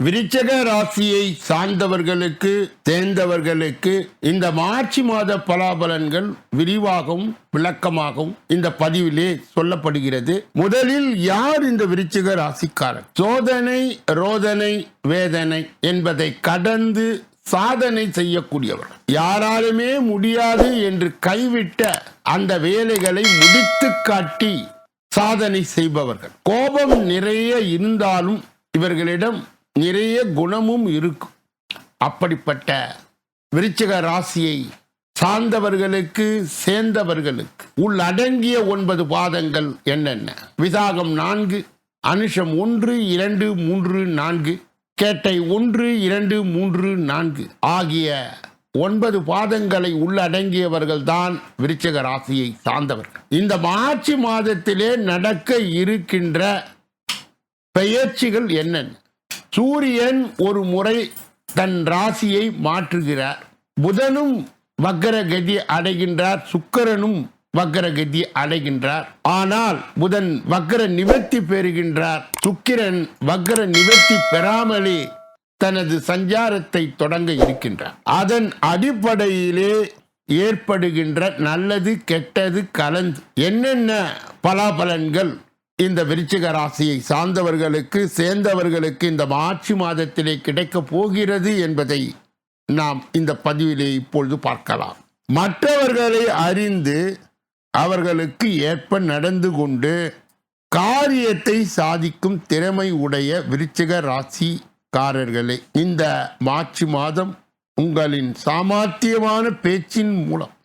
விருச்சக ராசியை சார்ந்தவர்களுக்கு தேர்ந்தவர்களுக்கு இந்த மார்ச் மாத பலாபலன்கள் விரிவாகவும் விளக்கமாகவும் இந்த பதிவிலே சொல்லப்படுகிறது. முதலில் யார் இந்த விருச்சிக ராசிக்காரர்? சோதனை ரோதனை வேதனை என்பதை கடந்து சாதனை செய்யக்கூடியவர். யாராலுமே முடியாது என்று கைவிட்ட அந்த வேலைகளை முடித்து காட்டி சாதனை செய்பவர்கள். கோபம் நிறைய இருந்தாலும் இவர்களிடம் நிறைய குணமும் இருக்கும். அப்படிப்பட்ட விருச்சிக ராசியை சார்ந்தவர்களுக்கு சேர்ந்தவர்களுக்கு உள்ளடங்கிய ஒன்பது பாதங்கள் என்னென்ன? விசாகம் நான்கு அனுஷம் ஒன்று இரண்டு மூன்று நான்கு கேட்டை ஒன்று இரண்டு மூன்று நான்கு ஆகிய ஒன்பது பாதங்களை உள்ளடங்கியவர்கள் தான் விருச்சிக ராசியை சார்ந்தவர்கள். இந்த மார்ச் மாதத்திலே நடக்க இருக்கின்ற பெயர்ச்சிகள் என்னென்ன? சூரியன் ஒரு முறை தன் ராசியை மாற்றுகிறார். புதனும் வக்கரகதி அடைகின்றார். சுக்கிரனும் வக்கரகதி அடைகின்றார். ஆனால் புதன் வக்கர நிவர்த்தி பெறுகின்றார். சுக்கிரன் வக்கர நிவர்த்தி பெறாமலே தனது சஞ்சாரத்தை தொடங்க இருக்கின்றார். அதன் அடிப்படையிலே ஏற்படுகின்ற நல்லது கெட்டது கலந்து என்னென்ன பலாபலன்கள் இந்த விருச்சிக ராசியை சார்ந்தவர்களுக்கு சேர்ந்தவர்களுக்கு இந்த மார்ச் மாதத்திலே கிடைக்கப் போகிறது என்பதை நாம் இந்த பதிவிலே இப்பொழுது பார்க்கலாம். மற்றவர்களை அறிந்து அவர்களுக்கு ஏற்ப நடந்து கொண்டு காரியத்தை சாதிக்கும் திறமை உடைய விருச்சிக ராசிக்காரர்களே இந்த மார்ச் மாதம் உங்களின் சாமர்த்தியமான பேச்சின் மூலம்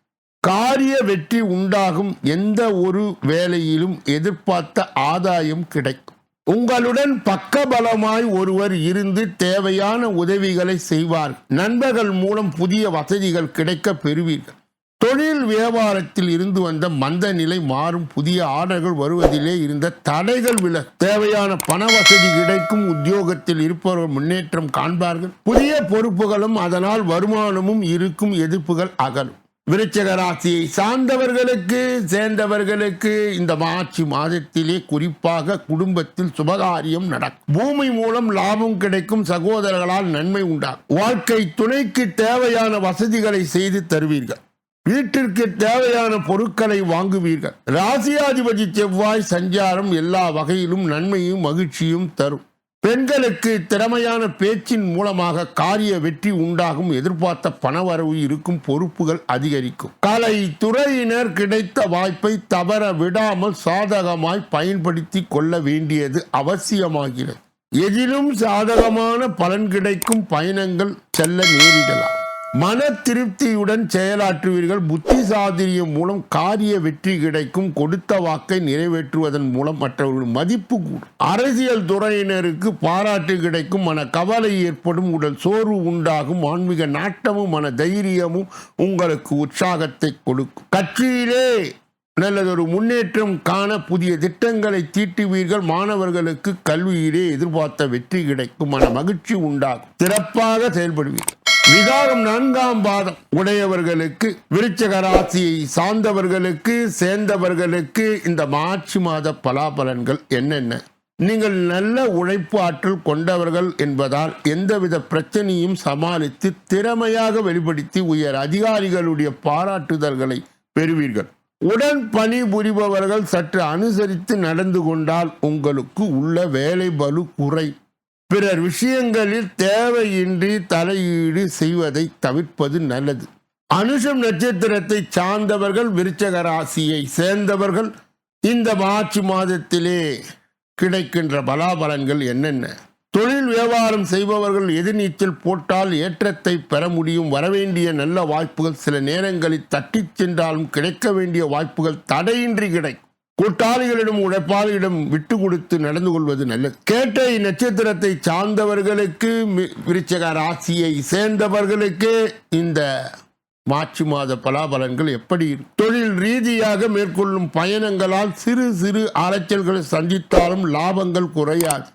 காரிய வெற்றி உண்டாகும் எந்த ஒரு வேலையிலும் எதிர்பார்த்த ஆதாயம் கிடைக்கும். உங்களுடன் பக்கபலமாய் ஒருவர் இருந்து தேவையான உதவிகளை செய்வார். நண்பர்கள் மூலம் புதிய வசதிகள் கிடைக்க பெறுவீர்கள். தொழில் வியாபாரத்தில் இருந்து வந்த மந்த நிலை மாறும். புதிய ஆர்டர்கள் வருவதிலே இருந்த தடைகள் வில. தேவையான பண வசதி கிடைக்கும். உத்தியோகத்தில் இருப்பவர் முன்னேற்றம் காண்பார்கள். புதிய பொறுப்புகளும் அதனால் வருமானமும் இருக்கும். எதிர்ப்புகள் அகலும். விருச்சக ராசியை சார்ந்தவர்களுக்கு சேர்ந்தவர்களுக்கு இந்த மார்ச் மாதத்திலே குறிப்பாக குடும்பத்தில் சுபகாரியம் நடக்கும். பூமி மூலம் லாபம் கிடைக்கும் சகோதரர்களால் நன்மை உண்டாகும். வாழ்க்கை துணைக்கு தேவையான வசதிகளை செய்து தருவீர்கள். வீட்டிற்கு தேவையான பொருட்களை வாங்குவீர்கள். ராசியாதிபதி செவ்வாய் சஞ்சாரம் எல்லா வகையிலும் நன்மையும் மகிழ்ச்சியும் தரும். பெண்களுக்கு திறமையான பேச்சின் மூலமாக காரிய வெற்றி உண்டாகும். எதிர்பார்த்த பணவரவு இருக்கும் பொறுப்புகள் அதிகரிக்கும். கலை துறையினர் கிடைத்த வாய்ப்பை தவற விடாமல் சாதகமாய் பயன்படுத்தி கொள்ள வேண்டியது அவசியமாகிறது. எதிலும் சாதகமான பலன் கிடைக்கும் பயணங்கள் செல்ல நேரிடலாம். மன திருப்தியுடன் செயலாற்றுவீர்கள். புத்தி சாதுரியம் மூலம் காரிய வெற்றி கிடைக்கும். கொடுத்த வாக்கை நிறைவேற்றுவதன் மூலம் மற்றவர்கள் மதிப்பு கூடும். அரசியல் துறையினருக்கு பாராட்டு கிடைக்கும். மன கவலை ஏற்படும். உடல் சோர்வு உண்டாகும். ஆன்மீக நாட்டமும் மன தைரியமும் உங்களுக்கு உற்சாகத்தை கொடுக்கும். கட்சியிலே நல்லதொரு முன்னேற்றம் காண புதிய திட்டங்களை தீட்டுவீர்கள். மாணவர்களுக்கு கல்வியிலே எதிர்பார்த்த வெற்றி கிடைக்கும். மன மகிழ்ச்சி உண்டாகும். சிறப்பாக செயல்படுவீர்கள். விகாரம் நான்காம் பாதம். உடையவர்களுக்கு விருச்சக ராசியை சார்ந்தவர்களுக்கு சேர்ந்தவர்களுக்கு இந்த மார்ச் மாத பலாபலன்கள் என்னென்ன? நீங்கள் நல்ல உழைப்பு ஆற்றல் கொண்டவர்கள் என்பதால் எந்தவித பிரச்சனையும் சமாளித்து திறமையாக வெளிப்படுத்தி உயர் அதிகாரிகளுடைய பாராட்டுதல்களை பெறுவீர்கள். உடன் பணிபுரிபவர்கள் சற்று அனுசரித்து நடந்து கொண்டால் உங்களுக்கு உள்ள வேலை பலு குறை. பிறர் விஷயங்களில் தேவையின்றி தலையீடு செய்வதை தவிர்ப்பது நல்லது. அனுஷம் நட்சத்திரத்தை சார்ந்தவர்கள் விருச்சக ராசியை சேர்ந்தவர்கள் இந்த மார்ச் மாதத்திலே கிடைக்கின்ற பலாபலன்கள் என்னென்ன? தொழில் வியாபாரம் செய்பவர்கள் எதிர்நீச்சல் போட்டால் ஏற்றத்தை பெற முடியும். வரவேண்டிய நல்ல வாய்ப்புகள் சில நேரங்களில் தட்டிச் சென்றாலும் கிடைக்க வேண்டிய வாய்ப்புகள் தடையின்றி கிடைக்கும். கூட்டாளிகளிடம் உழைப்பாளியிடம் விட்டு கொடுத்து நடந்து கொள்வது நல்லது. கேட்டை நட்சத்திரத்தை சார்ந்தவர்களுக்கு மி- ராசியை சேர்ந்தவர்களுக்கு இந்த மார்ச் மாத பலாபலன்கள் எப்படி? தொழில் ரீதியாக மேற்கொள்ளும் பயணங்களால் சிறு சிறு அலைச்சல்களை சந்தித்தாலும் லாபங்கள் குறையாது.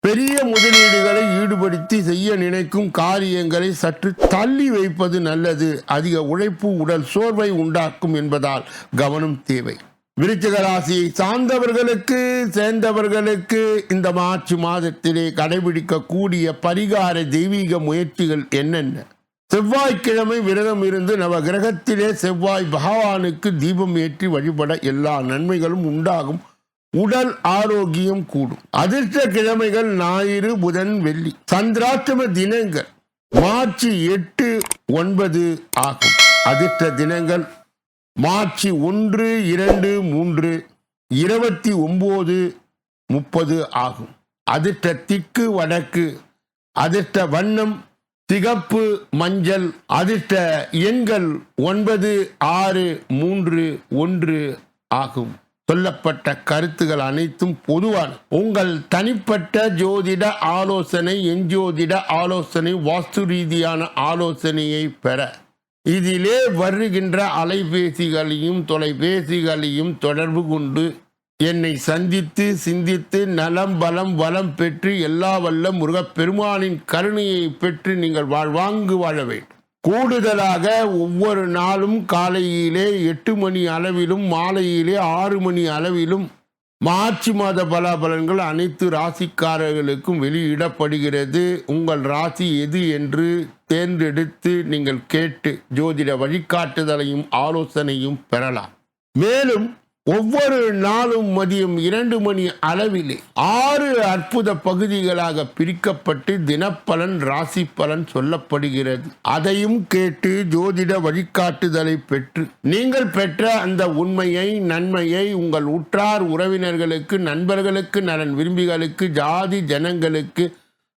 பெரிய முதலீடுகளை ஈடுபடுத்தி செய்ய நினைக்கும் காரியங்களை சற்று தள்ளி வைப்பது நல்லது. அதிக உழைப்பு உடல் சோர்வை உண்டாக்கும் என்பதால் கவனம் தேவை. விருச்சிக ராசி சார்ந்தவர்களுக்கு சேர்ந்தவர்களுக்கு இந்த மார்ச் மாதத்திலே கடைபிடிக்கக்கூடிய பரிகார தெய்வீக முயற்சிகள் என்னென்ன? செவ்வாய்க்கிழமை விரதம் இருந்து நவ கிரகத்திலே செவ்வாய் பகவானுக்கு தீபம் ஏற்றி வழிபட எல்லா நன்மைகளும் உண்டாகும். உடல் ஆரோக்கியம் கூடும். அதிர்ஷ்ட கிழமைகள் ஞாயிறு புதன் வெள்ளி. சந்திராஷ்டம தினங்கள் மார்ச் எட்டு ஒன்பது ஆகும். அதிர்ஷ்ட தினங்கள் மார்ச் ஒன்று இரண்டு மூன்று இருபத்தி ஒன்பது முப்பது ஆகும். அதிர்ஷ்ட திக்கு வடக்கு அதிர்ஷ்ட வண்ணம் சிகப்பு மஞ்சள் அதிர்ஷ்ட எண்கள் ஒன்பது ஆறு மூன்று ஒன்று ஆகும். சொல்லப்பட்ட கருத்துகள் அனைத்தும் பொதுவான. உங்கள் தனிப்பட்ட ஜோதிட ஆலோசனை எஞ்சோதிட ஆலோசனை வாஸ்து ரீதியான ஆலோசனையை பெற. இதிலே வருகின்ற அலைபேசிகளையும் தொலைபேசிகளையும் தொடர்பு கொண்டு என்னை சந்தித்து சிந்தித்து நலம் பலம் வளம் பெற்று எல்லா வல்ல முருகப்பெருமானின் கருணையை பெற்று நீங்கள் வாழ்வாங்கு வாழ வேண்டும். கூடுதலாக ஒவ்வொரு நாளும் காலையிலே எட்டு மணி அளவிலும் மாலையிலே ஆறு மணி அளவிலும் மார்ச் மாத பலாபலன்கள் அனைத்து ராசிக்காரர்களுக்கும் வெளியிடப்படுகிறது. உங்கள் ராசி எது என்று தேர்ந்தெடுத்து நீங்கள் கேட்டு ஜோதிட வழிகாட்டுதலையும் ஆலோசனையும் பெறலாம். மேலும் ஒவ்வொரு நாளும் மதியம் இரண்டு மணி அளவிலே ஆறு அற்புத பகுதிகளாக பிரிக்கப்பட்டு தினப்பலன் ராசி பலன் சொல்லப்படுகிறது. அதையும் கேட்டு ஜோதிட வழிகாட்டுதலை பெற்று நீங்கள் பெற்ற அந்த உண்மையை நன்மையை உங்கள் உற்றார் உறவினர்களுக்கு நண்பர்களுக்கு நலன் விரும்பிகளுக்கு ஜாதி ஜனங்களுக்கு